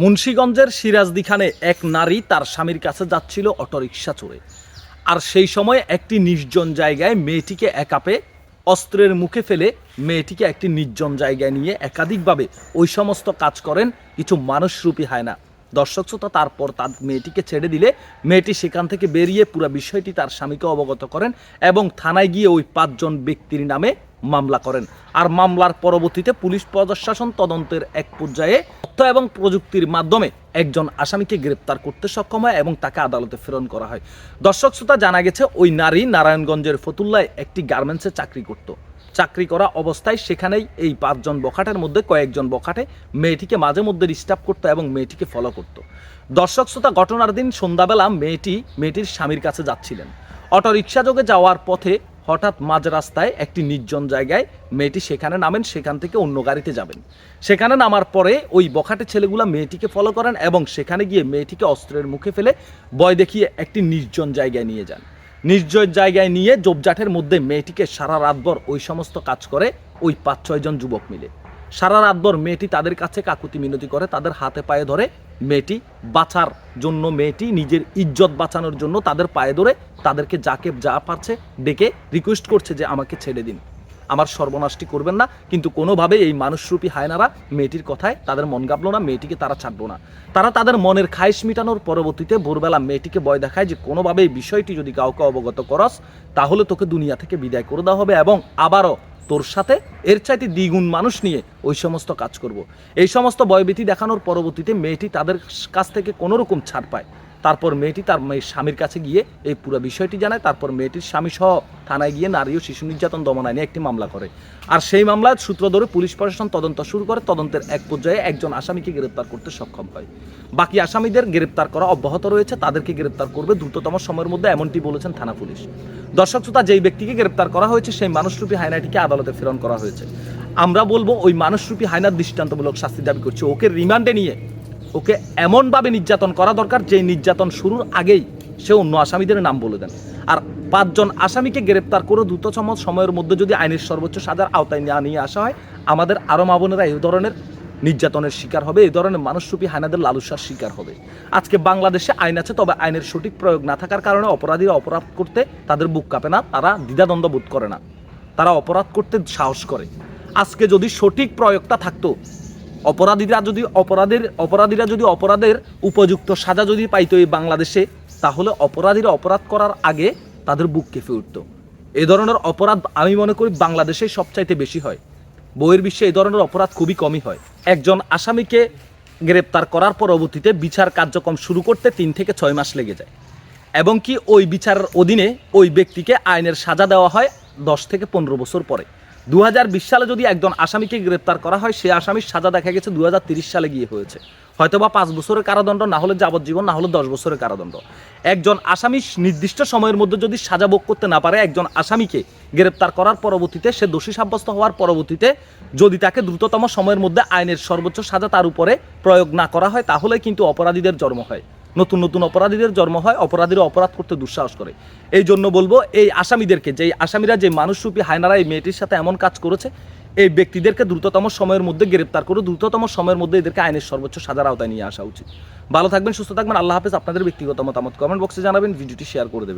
মুন্সীগঞ্জের সিরাজদিখানে এক নারী তার স্বামীর কাছে যাচ্ছিল অটোরিকশা চড়ে। আর সেই সময় একটি নির্জন জায়গায় মেয়েটিকে একাপে অস্ত্রের মুখে ফেলে মেয়েটিকে একটি নির্জন জায়গায় নিয়ে একাধিকভাবে ওই সমস্ত কাজ করেন, কিছু মানুষরূপী হয় না। দর্শক শ্রোতা, তারপর তার মেয়েটিকে ছেড়ে দিলে মেয়েটি সেখান থেকে বেরিয়ে পুরো বিষয়টি তার স্বামীকে অবগত করেন এবং থানায় গিয়ে ওই পাঁচজন ব্যক্তির নামে মামলা করেন। আর মামলার পরবর্তীতে পুলিশ প্রশাসন তদন্তের এক পর্যায়ে তথ্য এবং প্রযুক্তির মাধ্যমে একজন আসামিকে গ্রেপ্তার করতে সক্ষম হয় এবং তাকে আদালতে প্রেরণ করা হয়। দর্শক শ্রোতা, জানা গেছে ওই নারী নারায়ণগঞ্জের ফতুল্লায় একটি গার্মেন্টসে চাকরি করত। চাকরি করা অবস্থায় সেখানেই এই পাঁচজন বখাটের মধ্যে কয়েকজন বখাটে মেয়েটিকে মাঝে মধ্যে ডিস্টার্ব করতো এবং মেয়েটিকে ফলো করতো। দর্শক শ্রোতা, ঘটনার দিন সন্ধ্যাবেলা মেয়েটি, মেয়েটির স্বামীর কাছে যাচ্ছিলেন। অটোরিকশা যোগে যাওয়ার পথে হঠাৎ মাঝ রাস্তায় একটি নির্জন জায়গায় মেয়েটি সেখানে নামেন, সেখান থেকে অন্য গাড়িতে যাবেন। সেখানে নামার পরে ওই বখাটে ছেলেগুলা মেয়েটিকে ফলো করেন এবং সেখানে গিয়ে মেয়েটিকে অস্ত্রের মুখে ফেলে বয় দেখিয়ে একটি নির্জন জায়গায় নিয়ে যান। নির্জন জায়গায় নিয়ে জোবজাটের মধ্যে মেয়েটিকে সারা রাতভর ওই সমস্ত কাজ করে ওই পাঁচ ছয়জন যুবক মিলে। সারা রাতভর মেয়েটি তাদের কাছে কাকুতি মিনতি করে, তাদের হাতে পায়ে ধরে মেয়েটি বাঁচার জন্য, মেয়েটি নিজের ইজ্জত বাঁচানোর জন্য তাদের পায়ে ধরে তাদেরকে যাকে যা পারছে ডেকে রিকোয়েস্ট করছে যে আমাকে ছেড়ে দিন। আমার সর্বনাশটি করবেন না, কিন্তু কোনোভাবে এই মানুষরূপী হায়নারা মেয়েটির কথায় তাদের মন গাবলো না, মেয়েটিকে তারা ছাড়বো না। তারা তাদের মনের খাইশ মিটানোর পরবর্তীতে ভোরবেলা মেয়েটিকে বয় দেখায় যে কোনোভাবে এই বিষয়টি যদি কাউকে অবগত করস, তাহলে তোকে দুনিয়া থেকে বিদায় করে দেওয়া হবে এবং আবারও তোর সাথে এর চাইতে দ্বিগুণ মানুষ নিয়ে ওই সমস্ত কাজ করব। এই সমস্ত বয়বীতি দেখানোর পরবর্তীতে মেয়েটি তাদের কাছ থেকে কোনো রকম ছাড় পায়। তারপর মেয়েটি তার স্বামীর কাছে গিয়ে এই পুরো বিষয়টি জানায়। তারপর মেয়েটির স্বামী সহ থানায় গিয়ে নারী ও শিশু নির্যাতন দমন আইনে একটি মামলা করে। আর সেই মামলার সূত্র ধরে পুলিশ প্রশাসন তদন্ত শুরু করে। তদন্তের এক পর্যায়ে একজন আসামিকে গ্রেপ্তার করতে সক্ষম হয়। বাকি আসামিদের গ্রেপ্তার করা অব্যাহত রয়েছে। তাদেরকে গ্রেপ্তার করবে দ্রুততম সময়ের মধ্যে এমনটি বলেছেন থানা পুলিশ। দর্শক শ্রোতা, যেই ব্যক্তিকে গ্রেপ্তার করা হয়েছে, সেই মানুষরূপী হায়নাটিকে আদালতে প্রেরণ করা হয়েছে। আমরা বলব ওই মানুষরূপী হায়নার দৃষ্টান্তমূলক শাস্তি দাবি করছি। ওকে রিমান্ডে নিয়ে ওকে এমনভাবে নির্যাতন করা দরকার যে নির্যাতন শুরুর আগেই সে অন্য আসামিদের নাম বলে দেন। আর পাঁচজন আসামিকে গ্রেপ্তার করে দ্রুততম সময়ের মধ্যে যদি আইনের সর্বোচ্চ সাজার আওতায় নিয়ে আসা হয়, আমাদের আরও মা বোনেরা এই ধরনের নির্যাতনের শিকার হবে এই ধরনের মানুষরূপী হায়নাদের লালুসার শিকার হবে। আজকে বাংলাদেশে আইন আছে, তবে আইনের সঠিক প্রয়োগ না থাকার কারণে অপরাধীরা অপরাধ করতে তাদের বুক কাঁপে না, তারা দ্বিধাদ্বন্দ্ব বোধ করে না। তারা অপরাধ করতে সাহস করে। আজকে যদি সঠিক প্রয়োগটা থাকতো অপরাধীরা যদি অপরাধের, অপরাধীরা যদি অপরাধের উপযুক্ত সাজা যদি পাইতো এই বাংলাদেশে, তাহলে অপরাধীরা অপরাধ করার আগে তাদের বুক কেঁপে উঠতো। এ ধরনের অপরাধ আমি মনে করি বাংলাদেশে সবচাইতে বেশি হয়। বইয়ের বিশ্বে এই ধরনের অপরাধ খুবই কমই হয়। একজন আসামিকে গ্রেপ্তার করার পরবর্তীতে বিচার কার্যক্রম শুরু করতে তিন থেকে ছয় মাস লেগে যায়। এবং কি ওই বিচারের অধীনে ওই ব্যক্তিকে আইনের সাজা দেওয়া হয় দশ থেকে পনেরো বছর পরে। দু বিশ সালে যদি একজন আসামিকে গ্রেপ্তার করা হয়, সে আসামির সাজা দেখা গেছে দু সালে গিয়ে হয়েছে। হয়তো বা পাঁচ বছরের কারাদণ্ড, না হলে যাবজ্জীবন, না হলে দশ বছরের কারাদণ্ড। একজন আসামি নির্দিষ্ট সময়ের মধ্যে যদি সাজা ভোগ করতে না পারে, একজন আসামিকে গ্রেপ্তার করার পরবর্তীতে, সে দোষী সাব্যস্ত হওয়ার পরবর্তীতে যদি তাকে দ্রুততম সময়ের মধ্যে আইনের সর্বোচ্চ সাজা তার উপরে প্রয়োগ না করা হয়, তাহলে কিন্তু অপরাধীদের জন্ম হয়। নতুন নতুন অপরাধীদের জন্ম হয়, অপরাধীরা অপরাধ করতে দুঃসাহস করে। এই জন্য বলব, এই আসামিদেরকে যে আসামিরা, যে মানুষরূপী হায়নারা এই মেয়েটির সাথে এমন কাজ করেছে, এই ব্যক্তিদেরকে দ্রুততম সময়ের মধ্যে গ্রেপ্তার করে, দ্রুততম সময়ের মধ্যে এদেরকে আইনের সর্বোচ্চ সাজার আওতায় নিয়ে আসা উচিত। ভালো থাকবেন, সুস্থ থাকবেন, আল্লাহ হাফেজ। আপনাদের ব্যক্তিগত মতামত কমেন্ট বক্সে জানাবেন, ভিডিওটি শেয়ার করে দেবেন।